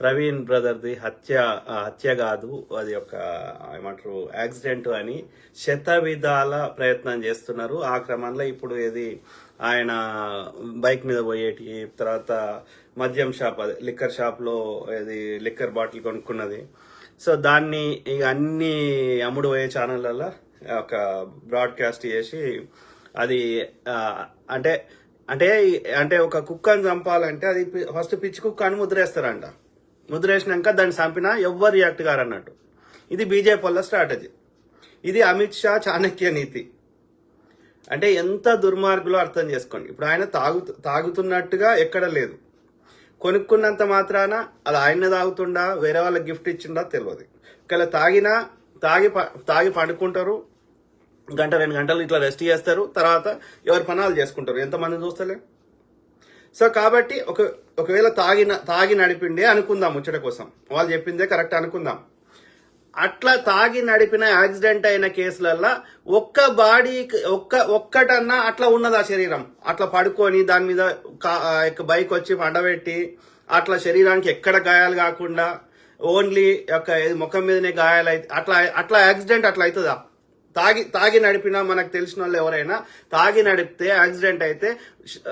ప్రవీణ్ బ్రదర్ది హత్య హత్య కాదు అది ఒక ఏమంటారు యాక్సిడెంట్ అని శత విధాల ప్రయత్నం చేస్తున్నారు. ఆ క్రమంలో ఇప్పుడు ఏది ఆయన బైక్ మీద పోయేటి తర్వాత మద్యం షాప్ అదే లిక్కర్ షాప్లో ఏది ఇది లిక్కర్ బాటిల్ కొనుక్కున్నది. సో దాన్ని ఇక అన్ని అమ్ముడు పోయే ఛానళ్ళల్లో ఒక బ్రాడ్కాస్ట్ చేసి అది అంటే అంటే అంటే ఒక కుక్కని చంపాలంటే అది ఫస్ట్ పిచ్చి కుక్క అని ముద్రేస్తారంట. ముద్రేసినాక దాన్ని చంపినా ఎవ్వరు రియాక్ట్ గారన్నట్టు ఇది బీజేపీ వల్ల స్ట్రాటజీ ఇది అమిత్ షా చాణక్య నీతి. అంటే ఎంత దుర్మార్గులో అర్థం చేసుకోండి. ఇప్పుడు ఆయన తాగు తాగుతున్నట్టుగా ఎక్కడ లేదు. కొనుక్కున్నంత మాత్రాన అది ఆయన తాగుతుండా వేరే వాళ్ళకి గిఫ్ట్ ఇచ్చిండా తెలియదు. ఒకవేళ తాగినా తాగి ప- తాగి పండుకుంటారు. గంట రెండు గంటలు ఇట్లా రెస్ట్ చేస్తారు. తర్వాత ఎవరి పనాలు చేసుకుంటారు? ఎంతమంది చూస్తలే? సో కాబట్టి ఒక ఒకవేళ తాగిన తాగి నడిపిండే అనుకుందాం ముచ్చట కోసం. వాళ్ళు చెప్పిందే కరెక్ట్ అనుకుందాం. అట్లా తాగి నడిపిన యాక్సిడెంట్ అయిన కేసులల్లో ఒక్క బాడీ ఒక్క ఒక్కటన్నా అట్లా ఉన్నది ఆ శరీరం. అట్లా పడుకొని దాని మీద బైక్ వచ్చి పండబెట్టి అట్లా శరీరానికి ఎక్కడ గాయాలు కాకుండా ఓన్లీ ఒక ముఖం మీదనే గాయాలు అయితే అట్లా అట్లా యాక్సిడెంట్ అట్లా అవుతుందా? తాగి తాగి నడిపినా మనకు తెలిసిన వాళ్ళు ఎవరైనా తాగి నడిపితే యాక్సిడెంట్ అయితే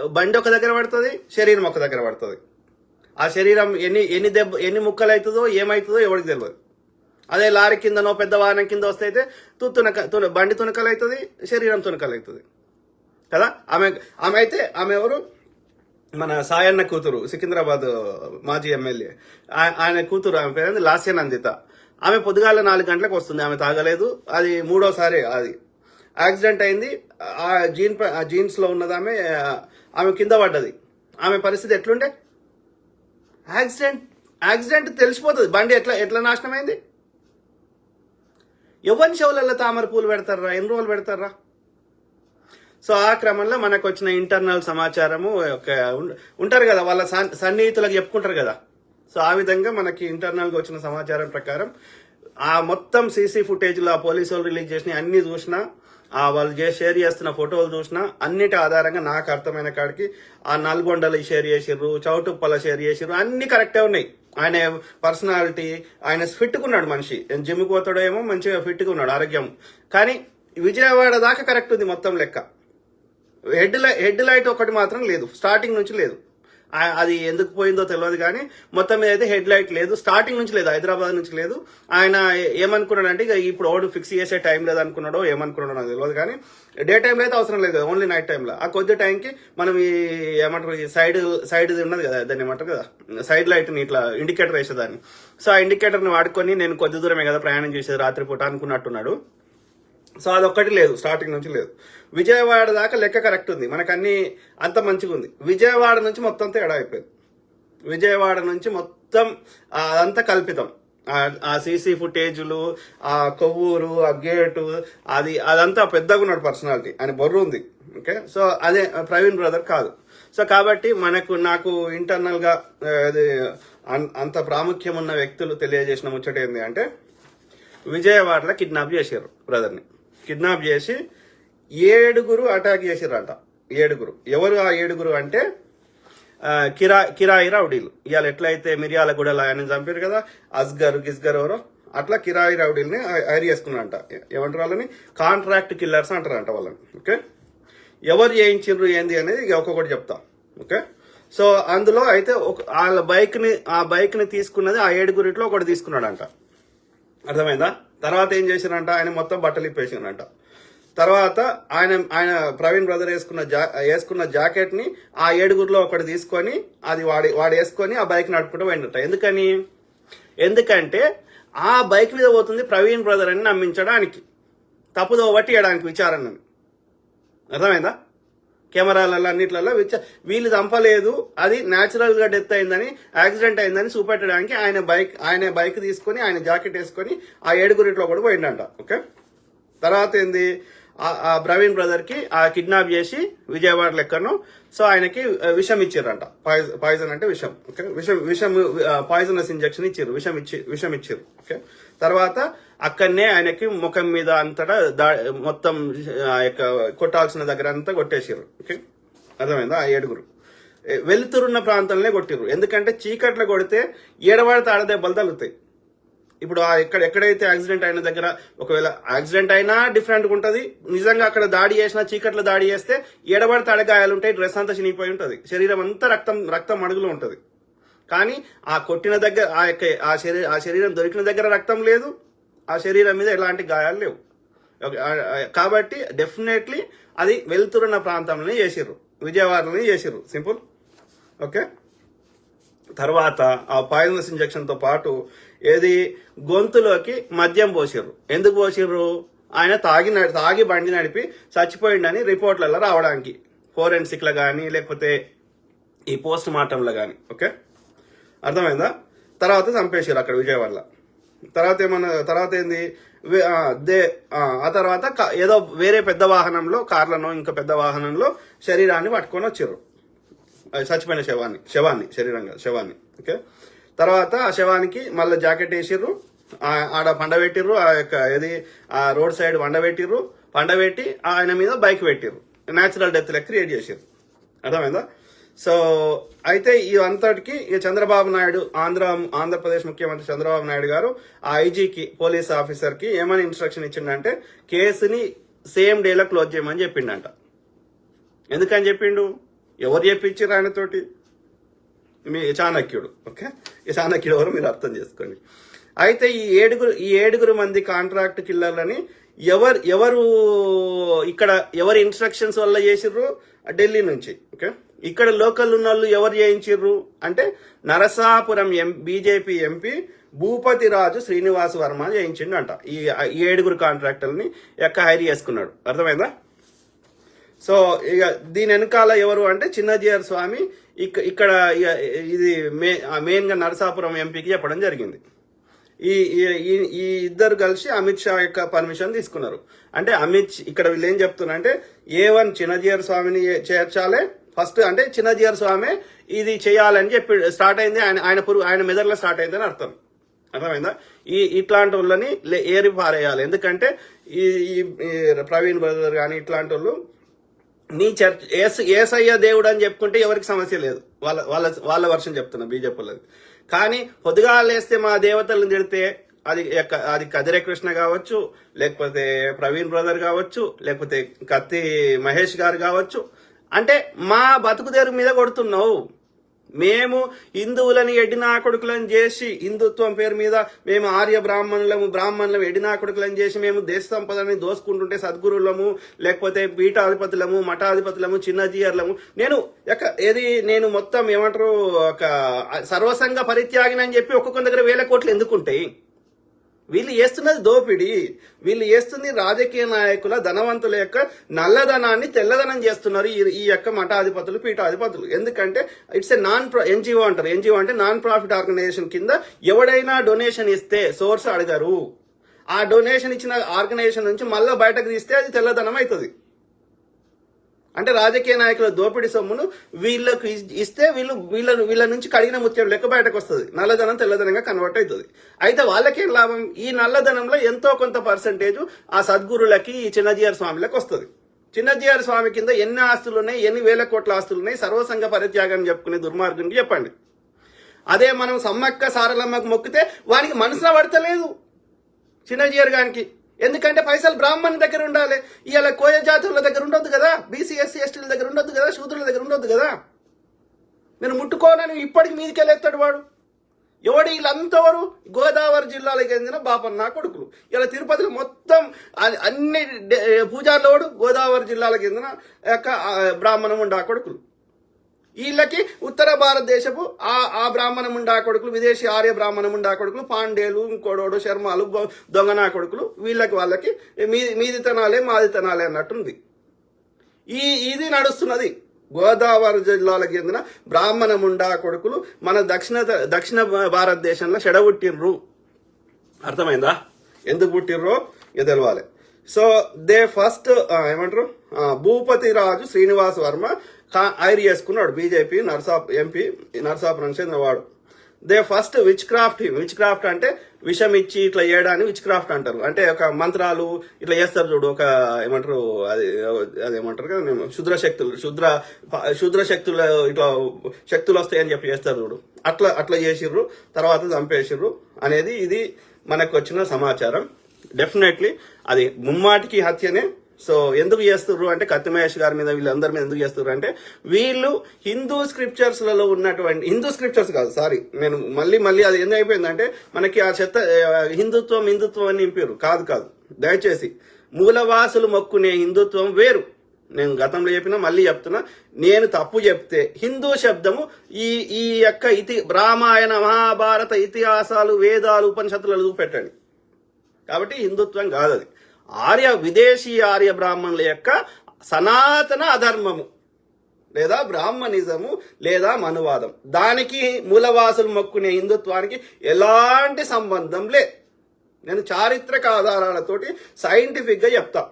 బండి ఒక దగ్గర పడుతుంది శరీరం ఒక దగ్గర పడుతుంది. ఆ శరీరం ఎన్ని ఎన్ని దెబ్బ ఎన్ని ముక్కలు అవుతుందో ఏమవుతుందో ఎవరికి తెలియదు అదే లారీ కిందనో పెద్ద వాహనం కింద వస్తే అయితే తునక తున- బండి తునకలు అవుతుంది శరీరం తునకలు అవుతుంది కదా? ఆమె ఆమె అయితే ఆమె ఎవరు? మన సాయన్న కూతురు సికింద్రాబాద్ మాజీ ఎమ్మెల్యే. ఆయన కూతురు ఆమె పేరు లాస్య నందిత. ఆమె పొద్దుగాల నాలుగు గంటలకు వస్తుంది ఆమె తాగలేదు. అది మూడోసారి అది. యాక్సిడెంట్ అయింది. ఆ జీన్ జీన్స్లో ఆ ఉన్నది ఆమె ఆమె కింద పడ్డది. ఆమె పరిస్థితి ఎట్లుండే? యాక్సిడెంట్ యాక్సిడెంట్ తెలిసిపోతుంది. బండి ఎట్లా ఎట్లా నాశనం అయింది ఎవరి చెవులలో తామర పూలు పెడతారా? ఎన్ని రోజులు పెడతారా? సో ఆ క్రమంలో మనకు వచ్చిన ఇంటర్నల్ సమాచారము ఒక ఉంటారు కదా వాళ్ళ సన్- సన్నిహితులకు చెప్పుకుంటారు కదా. సో ఆ విధంగా మనకి ఇంటర్నల్గా వచ్చిన సమాచారం ప్రకారం ఆ మొత్తం సీసీ ఫుటేజ్లో ఆ పోలీసు వాళ్ళు రిలీజ్ చేసిన అన్ని చూసినా ఆ వాళ్ళు షేర్ చేస్తున్న ఫోటోలు చూసినా అన్నిటి ఆధారంగా నాకు అర్థమైన కాడికి ఆ నల్గొండలు షేర్ చేసిర్రు చౌటుప్పల షేర్ చేసిర్రు అన్ని కరెక్టే ఉన్నాయి. ఆయన పర్సనాలిటీ ఆయన ఫిట్గా ఉన్నాడు మనిషి. జిమ్ పోతాడో ఏమో మంచిగా ఫిట్గా ఉన్నాడు ఆరోగ్యం. కానీ విజయవాడ దాకా కరెక్ట్ ఉంది మొత్తం లెక్క. హెడ్ లైట్ హెడ్ లైట్ ఒకటి మాత్రం లేదు. స్టార్టింగ్ నుంచి లేదు. అది ఎందుకు పోయిందో తెలియదు కానీ మొత్తం మీద అయితే హెడ్ లైట్ లేదు. స్టార్టింగ్ నుంచి లేదు హైదరాబాద్ నుంచి లేదు. ఆయన ఏమనుకున్నాడు అంటే ఇక ఇప్పుడు ఓడు ఫిక్స్ చేసే టైం లేదు అనుకున్నాడో ఏమనుకున్నాడో నాకు తెలియదు కానీ డే టైంలో అయితే అవసరం లేదు ఓన్లీ నైట్ టైంలో. ఆ కొద్ది టైంకి మనం ఈ ఏమంటారు ఈ సైడ్ సైడ్ ఉన్నది కదా దాన్ని ఏమంటారు కదా సైడ్ లైట్ని ఇట్లా ఇండికేటర్ వేసేదాన్ని. సో ఆ ఇండికేటర్ని వాడుకొని నేను కొద్ది దూరమే కదా ప్రయాణం చేసేది రాత్రిపూట అనుకున్నట్టున్నాడు. సో అదొక్కటి లేదు స్టార్టింగ్ నుంచి లేదు. విజయవాడ దాకా లెక్క కరెక్ట్ ఉంది. మనకు అన్ని అంత మంచిగా ఉంది. విజయవాడ నుంచి మొత్తం తేడా అయిపోయింది. విజయవాడ నుంచి మొత్తం అదంతా కల్పితం. ఆ- సీసీ ఫుటేజ్లు ఆ కొవ్వూరు ఆ గేటు అది అదంతా పెద్దగా ఉన్నాడు పర్సనాలిటీ అని బొర్రు ఉంది. ఓకే సో అదే ప్రవీణ్ బ్రదర్ కాదు. సో కాబట్టి మనకు నాకు ఇంటర్నల్గా అది అన్- అంత ప్రాముఖ్యం ఉన్న వ్యక్తులు తెలియజేసిన ముచ్చట ఏంటి అంటే విజయవాడలో కిడ్నాప్ చేశారు బ్రదర్ని కిడ్నాప్ చేసి ఏడుగురు అటాక్ చేసిరంట ఏడుగురు. ఎవరు ఆ ఏడుగురు అంటే కిరా కిరాయి రౌడీలు. ఇవాళ ఎట్లయితే మిర్యాలగూడలో ఆయన చంపారు కదా అస్గర్ గిస్గర్ ఎవరో అట్లా కిరాయి రౌడీల్ని హైర్ చేసుకున్నారంట. ఏమంటారు వాళ్ళని? కాంట్రాక్ట్ కిల్లర్స్ అంటారంట వాళ్ళని. ఓకే? ఎవరు చేయించిండ్రు ఏంది అనేది ఒక్కొక్కటి చెప్తా. ఓకే? సో అందులో అయితే ఒక వాళ్ళ బైక్ని ఆ బైక్ని తీసుకున్నది ఆ ఏడుగురిట్లో ఒకటి తీసుకున్నాడంట. అర్థమైందా? తర్వాత ఏం చేశారంట ఆయన మొత్తం బట్టలు ఇప్పేసిండంట. తర్వాత ఆయన ఆయన ప్రవీణ్ బ్రదర్ వేసుకున్న జా వేసుకున్న జాకెట్ని ఆ ఏడుగురిలో ఒకటి తీసుకొని అది వాడి వాడు వేసుకొని ఆ బైక్ నడుపుకుంటూ పోయిండట ఎందుకని? ఎందుకంటే ఆ బైక్ మీద పోతుంది ప్రవీణ్ బ్రదర్ అని నమ్మించడానికి. తప్పుదో ఒకటి వేయడానికి విచారణ అర్థమైందా? కెమెరాలలో అన్నిట్లలో వీళ్ళు చంపలేదు. అది న్యాచురల్గా డెత్ అయిందని యాక్సిడెంట్ అయిందని చూపెట్టడానికి ఆయన బైక్ ఆయన బైక్ తీసుకొని ఆయన జాకెట్ వేసుకొని ఆ ఏడుగురిట్లో కూడా పోయిండంట. ఓకే తర్వాత ఏంది? ఆ- ఆ ప్రవీణ్ బ్రదర్కి ఆ కిడ్నాప్ చేసి విజయవాడ లెక్కను. సో ఆయనకి విషం ఇచ్చారంట పాయిజన్ అంటే విషం ఓకే? విషం విషం పాయిజనస్ ఇంజక్షన్ ఇచ్చారు విషం ఇచ్చి విషం ఇచ్చారు ఓకే? తర్వాత అక్కడనే ఆయనకి ముఖం మీద అంతటా దా మొత్తం ఆ యొక్క కొట్టాల్సిన దగ్గర అంతా కొట్టేసారు ఓకే? అర్థమైందా? ఆ ఏడుగురు. వెలుతురున్న ప్రాంతంలోనే కొట్టిర్రు. ఎందుకంటే చీకట్లో కొడితే ఏడవాడితే ఆడ దెబ్బలు తగులుతాయి. ఇప్పుడు ఆ ఎక్కడ ఎక్కడైతే యాక్సిడెంట్ అయిన దగ్గర ఒకవేళ యాక్సిడెంట్ అయినా డిఫరెంట్గా ఉంటుంది. నిజంగా అక్కడ దాడి చేసినా చీకట్లో దాడి చేస్తే ఏడబడితే అడగాయాలు ఉంటాయి డ్రెస్ అంతా చినిగిపోయి ఉంటుంది. శరీరం అంతా రక్తం రక్తం అడుగులో ఉంటుంది. కానీ ఆ కొట్టిన దగ్గర ఆ యొక్క ఆ శరీర ఆ శరీరం దొరికిన దగ్గర రక్తం లేదు. ఆ శరీరం మీద ఎలాంటి గాయాలు లేవు. ఓకే, కాబట్టి డెఫినెట్లీ అది వెళ్తురున్న ప్రాంతంలోనే చేసిర్రు. విజయవాడలోనే చేసిర్రు. సింపుల్. ఓకే? తర్వాత ఆ పాయిజనస్ ఇంజక్షన్తో పాటు ఏది? గొంతులోకి మద్యం పోసిర్రు. ఎందుకు పోసిర్రు? ఆయన తాగి తాగి బండి నడిపి చచ్చిపోయిండని రిపోర్ట్లలో రావడానికి. ఫోరెన్సిక్ కానీ లేకపోతే ఈ పోస్ట్ మార్టంలో కానీ ఓకే? అర్థమైందా? తర్వాత చంపేసారు అక్కడ విజయవాడలో. తర్వాత ఏమన్నా తర్వాత ఏంది? దే ఆ, తర్వాత ఏదో వేరే పెద్ద వాహనంలో కార్లను ఇంకా పెద్ద వాహనంలో శరీరాన్ని పట్టుకొని వచ్చారు చచ్చిపోయిన శవాన్ని శవాన్ని శరీరంగా శవాన్ని ఓకే? తర్వాత ఆ శవానికి మళ్ళీ జాకెట్ వేసిర్రు ఆ- ఆడ పండబెట్టిర్రు ఆ యొక్క ఏది ఆ రోడ్ సైడ్ వండబెట్టిర్రు పండబెట్టి ఆయన మీద బైక్ పెట్టిర్రు. న్యాచురల్ డెత్ లెక్క క్రియేట్ చేసిర్రు. అర్థమైందా? సో అయితే ఈ అంతటికి ఈ చంద్రబాబు నాయుడు ఆంధ్ర ఆంధ్రప్రదేశ్ ముఖ్యమంత్రి చంద్రబాబు నాయుడు గారు ఆ ఐజీకి పోలీస్ ఆఫీసర్కి ఏమని ఇన్స్ట్రక్షన్ ఇచ్చిండంటే కేసుని సేమ్ డేలో క్లోజ్ చేయమని చెప్పిండంట. ఎందుకని చెప్పిండు? ఎవరు చెప్పించారు ఆయనతోటి? మీ చాణక్యుడు ఓకే? ఈ చాణక్యుడు ఎవరు మీరు అర్థం చేసుకోండి. అయితే ఈ ఏడుగురు ఈ ఏడుగురు మంది కాంట్రాక్ట్ కిల్లర్లని ఎవరు ఎవరు ఇక్కడ ఎవరి ఇన్స్ట్రక్షన్స్ వల్ల చేసిర్రు? ఢిల్లీ నుంచి ఓకే? ఇక్కడ లోకల్ ఉన్న వాళ్ళు ఎవరు చేయించిర్రు? అంటే Narasapuram M BJP MP Bhupathi Raju Srinivas Varma చేయించిండు అంట ఈ ఏడుగురు కాంట్రాక్టర్ని ఎక్క హైర్ చేసుకున్నాడు. అర్థమైందా? సో ఇక దీని వెనకాల ఎవరు అంటే చిన్నజీఆర్ స్వామి. ఇక ఇక్కడ ఇక ఇది మే మెయిన్గా నరసాపురం ఎంపీకి చెప్పడం జరిగింది. ఈ ఈ- ఇద్దరు కలిసి అమిత్ షా యొక్క పర్మిషన్ తీసుకున్నారు. అంటే అమిత్ ఇక్కడ వీళ్ళు ఏం చెప్తున్నారంటే ఏ వన్ చిన్నజీఆర్ స్వామిని చేర్చాలి. ఫస్ట్ అంటే చిన్నజీఆర్ స్వామి ఇది చేయాలని చెప్పి స్టార్ట్ అయింది. ఆయన ఆయన పురుగు ఆయన మెదడులో స్టార్ట్ అయిందని అర్థం. అర్థమైందా? ఈ ఇట్లాంటి వాళ్ళని లే- ఏరి పారేయాలి. ఎందుకంటే ఈ ఈ ప్రవీణ్ బ్రదర్ కానీ ఇట్లాంటి వాళ్ళు నీ చర్చ్ ఏస్ ఏసయ్య దేవుడు అని చెప్పుకుంటే ఎవరికి సమస్య లేదు. వాళ్ళ వాళ్ళ వాళ్ళ వర్షం చెప్తున్నా బీజేపీ కానీ పొద్దుగాలేస్తే మా దేవతలను తిడితే అది ఎక్క- అది కదిరే కృష్ణ కావచ్చు లేకపోతే ప్రవీణ్ బ్రదర్ కావచ్చు లేకపోతే కత్తి మహేష్ గారు కావచ్చు. అంటే మా బతుకు తెరుగు మీద కొడుతున్నావు. మేము హిందువులని ఎడినా కొడుకులను చేసి హిందుత్వం పేరు మీద మేము ఆర్య బ్రాహ్మణులము బ్రాహ్మణులము ఎడినా కొడుకులను చేసి మేము దేశ సంపదని దోసుకుంటుంటే సద్గురులము లేకపోతే పీఠాధిపతులము మఠాధిపతులము చిన్నజీయర్లము. నేను ఎక్క- ఏది నేను మొత్తం ఏమంటారు ఒక సర్వసంగ పరిత్యాగినని చెప్పి ఒక్కొక్క దగ్గర వేల కోట్లు ఎందుకుంటాయి? వీళ్ళు చేస్తున్నది దోపిడీ. వీళ్ళు చేస్తుంది రాజకీయ నాయకుల ధనవంతుల యొక్క నల్లధనాన్ని తెల్లధనం చేస్తున్నారు ఈ ఈ యొక్క మఠాధిపతులు పీఠాధిపతులు. ఎందుకంటే ఇట్స్ ఎ నాన్ ఎన్జిఓ అంటారు. ఎన్జిఓ అంటే నాన్ ప్రాఫిట్ ఆర్గనైజేషన్ కింద ఎవడైనా డొనేషన్ ఇస్తే సోర్స్ అడగరు. ఆ డొనేషన్ ఇచ్చిన ఆర్గనైజేషన్ నుంచి మళ్ళీ బయటకు తీస్తే అది తెల్లధనం అవుతుంది. అంటే రాజకీయ నాయకుల దోపిడీ సొమ్మును వీళ్ళకు ఇస్తే వీళ్ళు వీళ్ళ వీళ్ళ నుంచి కడిగిన ముత్యం లెక్క బయటకు వస్తుంది. నల్లధనం తెల్లధనంగా కన్వర్ట్ అవుతుంది అయితే వాళ్ళకేం లాభం? ఈ నల్లధనంలో ఎంతో కొంత పర్సంటేజ్ ఆ సద్గురులకి ఈ చిన్నజీఆర్ స్వామిలకు వస్తుంది. చిన్నజీఆర్ స్వామి కింద ఎన్ని ఆస్తులు ఉన్నాయి ఎన్ని వేల కోట్ల ఆస్తులు ఉన్నాయి సర్వసంగ పరిత్యాగం చెప్పుకునే దుర్మార్గునికి చెప్పండి. అదే మనం సమ్మక్క సారలమ్మకు మొక్కితే వానికి మనసులో పడతలేదు. చిన్నజీఆర్ గానికి ఎందుకంటే పైసలు బ్రాహ్మణ్ దగ్గర ఉండాలి. ఇవాళ కోయ జాతుల దగ్గర ఉండొద్దు కదా. బీసీ ఎస్సీ ఎస్టీల దగ్గర ఉండొద్దు కదా. శూద్రుల దగ్గర ఉండొద్దు కదా. నేను ముట్టుకోనని ఇప్పటికి మీదికెళ్ళేస్తాడు వాడు. ఎవడు వీళ్ళంతవరు గోదావరి జిల్లాలకు చెందిన బాపన్న కొడుకులు. ఇలా తిరుపతిలో మొత్తం అన్ని డే- పూజార్లోడు గోదావరి జిల్లాలకు చెందిన యొక్క బ్రాహ్మణం బ్రాహ్మణ ఉండా కొడుకులు. వీళ్ళకి ఉత్తర భారతదేశపు ఆ ఆ బ్రాహ్మణముండా కొడుకులు విదేశీ ఆర్య బ్రాహ్మణముండా కొడుకులు పాండేలు ఇంకోడోడు శర్మాలు దొంగనా కొడుకులు వీళ్ళకి వాళ్ళకి మీది మీదితనాలే మాదితనాలే అన్నట్టుంది. ఈ ఇది నడుస్తున్నది గోదావరి జిల్లాలకు చెందిన బ్రాహ్మణముండా కొడుకులు మన దక్షిణ దక్షిణ భారతదేశంలో చెడగొట్టిర్రు. అర్థమైందా? ఎందుకు పుట్టిర్రో? ఇది తెలవాలి. సో దే ఫస్ట్ ఏమంటారు? భూపతి రాజు శ్రీనివాస్ వర్మ హైర్ చేసుకున్నాడు బీజేపీ నర్సాప్ ఎంపీ నర్సాపురం చెందినవాడు they first witchcraft witchcraft అంటే విషం ఇచ్చి ఇట్లా చేయడాన్ని విచ్ క్రాఫ్ట్ అంటారు. అంటే ఒక మంత్రాలు ఇట్లా చేస్తారు చూడు ఒక ఏమంటారు అది అదేమంటారు కదా శుద్ర శక్తులు శుద్ర శుద్ర శక్తులు ఇట్లా శక్తులు వస్తాయని చెప్పి చేస్తారు చూడు. అట్లా అట్లా చేసిర్రు తర్వాత చంపేసిర్రు అనేది ఇది మనకు వచ్చిన సమాచారం. డెఫినెట్లీ అది ముమ్మాటికి హత్యనే సో ఎందుకు చేస్తుర్రు అంటే కత్తి మహేష్ గారి మీద వీళ్ళందరి మీద ఎందుకు చేస్తుర్రు అంటే వీళ్ళు హిందూ స్క్రిప్చర్స్లలో ఉన్నటువంటి హిందూ స్క్రిప్చర్స్ కాదు సారీ నేను మళ్ళీ మళ్ళీ అది ఎందుకు అయిపోయిందంటే మనకి ఆ చెత్త హిందుత్వం హిందుత్వం అని నింపారు కాదు కాదు. దయచేసి మూలవాసులు మొక్కునే హిందుత్వం వేరు. నేను గతంలో చెప్పినా మళ్ళీ చెప్తున్నా. నేను తప్పు చెప్తే హిందూ శబ్దము ఈ ఈ యొక్క ఇతి రామాయణ మహాభారత ఇతిహాసాలు వేదాలు ఉపనిషత్తులు పెట్టండి కాబట్టి హిందుత్వం కాదు అది ఆర్య విదేశీ ఆర్య బ్రాహ్మణుల యొక్క సనాతన అధర్మము లేదా బ్రాహ్మణిజము లేదా మనువాదం. దానికి మూలవాసులు మొక్కునే హిందుత్వానికి ఎలాంటి సంబంధం లే. నేను చారిత్రక ఆధారాలతోటి సైంటిఫిక్గా చెప్తా.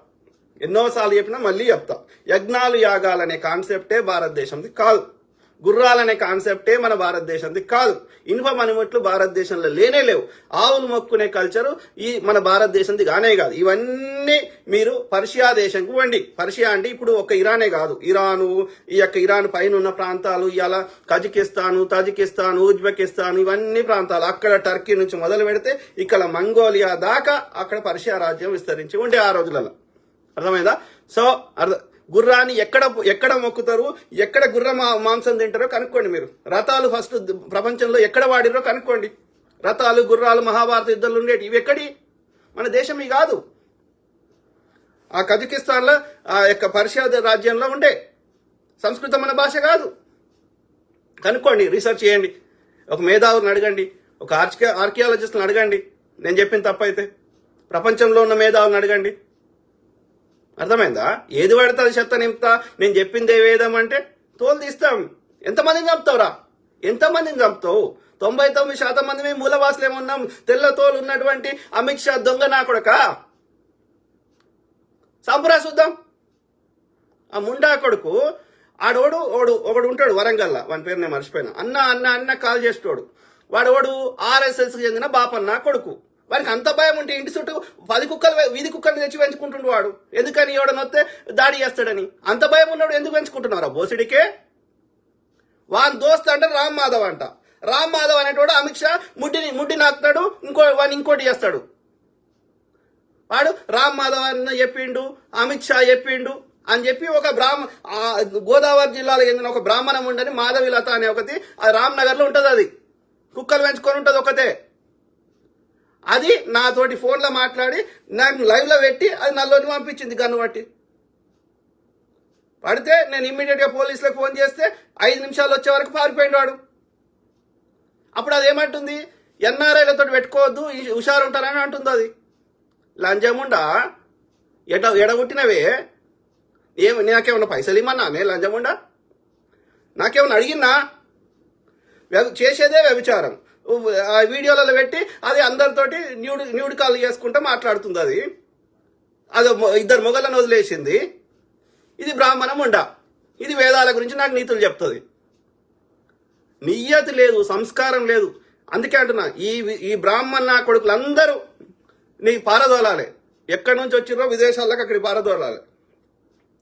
ఎన్నోసార్లు చెప్పినా మళ్ళీ చెప్తా. యజ్ఞాలు యాగాలనే కాన్సెప్టే భారతదేశంది కాదు. గుర్రాలనే కాన్సెప్టే మన భారతదేశంది కాదు. ఇనుప మణిముట్లు భారతదేశంలో లేనే లేవు. ఆవులు మొక్కునే కల్చరు ఈ మన భారతదేశంది కానే కాదు. ఇవన్నీ మీరు పర్షియా దేశంకు వండి. పర్షియా అంటే ఇప్పుడు ఒక ఇరానే కాదు. ఇరాను ఈ యొక్క ఇరాన్ పైన ఉన్న ప్రాంతాలు ఇలా కజకిస్తాను తజికిస్తాన్ ఉజ్బెకిస్తాన్ ఇవన్నీ ప్రాంతాలు అక్కడ టర్కీ నుంచి మొదలు పెడితే ఇక్కడ మంగోలియా దాకా అక్కడ పర్షియా రాజ్యం విస్తరించి ఉండే ఆ రోజులలో అర్థమైందా? సో అర్థం గుర్రాన్ని ఎక్కడ ఎక్కడ మొక్కుతారు? ఎక్కడ గుర్ర మా- మాంసం తింటారో కనుక్కోండి మీరు. రథాలు ఫస్ట్ ప్రపంచంలో ఎక్కడ వాడిరో కనుక్కోండి. రథాలు గుర్రాలు మహాభారత యుద్ధాలు ఉండేటి ఇవి ఎక్కడి? మన దేశం ఇవి కాదు. ఆ కజకిస్తాన్లో ఆ యొక్క పర్షియా రాజ్యంలో ఉండే. సంస్కృతం మన భాష కాదు. కనుక్కోండి రీసెర్చ్ చేయండి. ఒక మేధావుని అడగండి. ఒక ఆర్కియా ఆర్కియాలజిస్ట్ని అడగండి. నేను చెప్పిన తప్పైతే. ప్రపంచంలో ఉన్న మేధావులను అడగండి. అర్థమైందా? ఏది పడితే అది చెత్త నింపుతా? నేను చెప్పింది ఏ అంటే తోలు తీస్తాం ఎంతమందిని చంపుతావురా? ఎంతమందిని చంపుతావు? తొంభై తొమ్మిది శాతం మంది మేము మూలవాసులు ఏమున్నాం? తెల్ల తోలు ఉన్నటువంటి అమిత్ షా దొంగ నా కొడక? సంపురా చూద్దాం. ఆ ముండా కొడుకు ఆడోడు ఓడు ఒకడు ఉంటాడు వరంగల్లా. వాని పేరు నేను మర్చిపోయినా. అన్న అన్న అన్న కాల్ చేసేటోడు. వాడోడు ఆర్ఎస్ఎస్ చెందిన బాపన్న కొడుకు. వాడికి అంత భయం ఉంటే ఇంటి చుట్టూ పది కుక్కలు వీధి కుక్కలు తెచ్చి పెంచుకుంటుండు వాడు. ఎందుకని ఎవడని వస్తే దాడి చేస్తాడని. అంత భయం ఉన్నాడు ఎందుకు పెంచుకుంటున్నారా బోసిడికే? వాని దోస్త్ అంటే రామ్ మాధవ్ అంట. రామ్ మాధవ్ అనేటోడు అమిత్ షా ముడ్డిని ముడ్డి నాకుతాడు ఇంకో వాడిని ఇంకోటి చేస్తాడు. వాడు రామ్ మాధవ్ అన్న చెప్పిండు అమిత్ షా చెప్పిండు అని చెప్పి ఒక బ్రాహ్మ గోదావరి జిల్లాలో చెందిన ఒక బ్రాహ్మణం ఉండని మాధవిలత అనే ఒకటి అది రామ్నగర్లో ఉంటుంది అది. కుక్కలు పెంచుకొని ఉంటుంది ఒకతే అది నాతోటి ఫోన్లో మాట్లాడి నాకు లైవ్లో పెట్టి అది నల్లోని పంపించింది గన్ను బట్టి పడితే నేను ఇమ్మీడియట్గా పోలీసులకు ఫోన్ చేస్తే ఐదు నిమిషాలు వచ్చే వరకు పారిపోయింది వాడు. అప్పుడు అది ఏమంటుంది? ఎన్ఆర్ఐలతో పెట్టుకోవద్దు హుషారు ఉంటారని అంటుంది అది. లంజముండా ఎడ ఎడగొట్టినవే? ఏం నాకేమన్నా పైసలు ఇమ్మన్నా నేను లంజముండా నాకేమన్నా అడిగిందా? వ్యభి- చేసేదే వ్యభిచారం. వీడియోలలో పెట్టి అది అందరితోటి న్యూడ్ న్యూడ్ కాల్ చేసుకుంటూ మాట్లాడుతుంది అది. అది మొ- ఇద్దరు మొగలను వదిలేసింది. ఇది బ్రాహ్మణం ఉండ ఇది వేదాల గురించి నాకు నీతులు చెప్తుంది. నియతి లేదు సంస్కారం లేదు. అందుకే అంటున్నా ఈ ఈ బ్రాహ్మణ కొడుకులందరూ నీ పారదోలాలి. ఎక్కడి నుంచి వచ్చిర్రో విదేశాలకు అక్కడికి పారదోలాలి.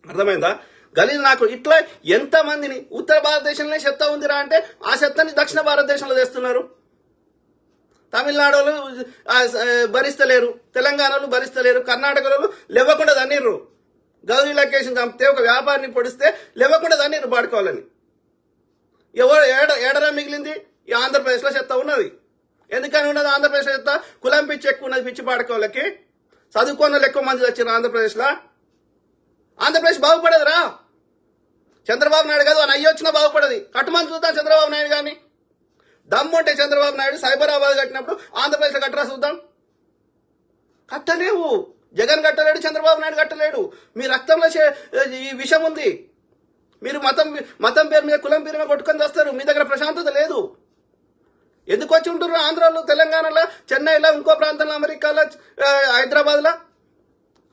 అర్థమైందా? గలీజ్ నాకు ఇట్లా ఎంతమందిని ఉత్తర భారతదేశంలో చెత్త ఉందిరా అంటే ఆ చెత్తని దక్షిణ భారతదేశంలో తెస్తున్నారు. తమిళనాడులో భరిస్తలేరు తెలంగాణలో భరిస్తలేరు కర్ణాటకలో లేవకుండా తన్నీరు గౌరీ లొకేషన్ చంపితే ఒక వ్యాపారిని పొడిస్తే లేవకుండా తన్నీరు పాడుకోవాలని ఎవరు ఏడ ఏడరా మిగిలింది? ఈ ఆంధ్రప్రదేశ్లో చెత్త ఉన్నది. ఎందుకని ఉన్నది ఆంధ్రప్రదేశ్లో చెత్త? కులం పిచ్చి ఎక్కువ ఉన్నది పిచ్చి పాడుకోవాలకి. చదువుకున్న ఎక్కువ మంది వచ్చారు ఆంధ్రప్రదేశ్లో. ఆంధ్రప్రదేశ్ బాగుపడదురా. చంద్రబాబు నాయుడు కాదు అని అయ్యి వచ్చినా బాగుపడది. కట్టుమని చూద్దాం చంద్రబాబు నాయుడు కానీ దమ్ముంటే చంద్రబాబు నాయుడు సైబరాబాద్ కట్టినప్పుడు ఆంధ్రప్రదేశ్లో కట్టరా చూద్దాం? కట్టలేవు. జగన్ కట్టలేడు చంద్రబాబు నాయుడు కట్టలేడు. మీ రక్తంలో చే- ఈ విషం ఉంది. మీరు మతం మతం పేరు మీద కులం పేరు మీద కొట్టుకొని వస్తారు. మీ దగ్గర ప్రశాంతత లేదు. ఎందుకు వచ్చి ఉంటారు ఆంధ్రాలో తెలంగాణలో చెన్నైలో ఇంకో ప్రాంతంలో అమెరికాలో హైదరాబాద్లో? హైదరాబాద్లో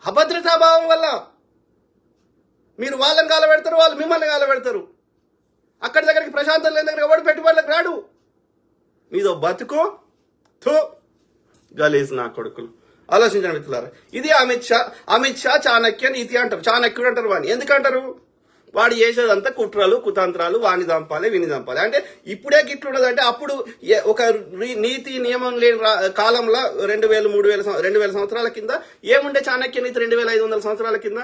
అభద్రతాభావం వల్ల మీరు వాళ్ళని కాల పెడతారు వాళ్ళు మిమ్మల్ని కాల పెడతారు అక్కడి దగ్గరికి ప్రశాంతం లేని దగ్గర ఎవడు పెట్టుబడులకు రాడు? మీదో బతుకు థూ గలీజ్ నా కొడుకులు. ఆలోచించండి మిత్రులారా. ఇది అమిత్ షా అమిత్ షా చాణక్య నీతి అంటారు. చాణక్యుడు అంటారు వాడిని. ఎందుకంటారు? వాడు చేసేదంతా కుట్రలు కుతంత్రాలు వాణి దంపాలి విని దంపాలి. అంటే ఇప్పుడే గిట్లుండదు అప్పుడు ఏ- ఒక రీ- నీతి నియమం లేని రా- కాలంలో రెండు వేలు మూడు వేల రెండు వేల సంవత్సరాల కింద ఏముండే చాణక్య నీతి రెండు వేల ఐదు వందల సంవత్సరాల కింద?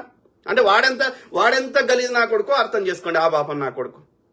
అంటే వాడెంత వాడెంత గలీజ్ నా కొడుకు అర్థం చేసుకోండి. ఆ బాపన్ నా కొడుకు.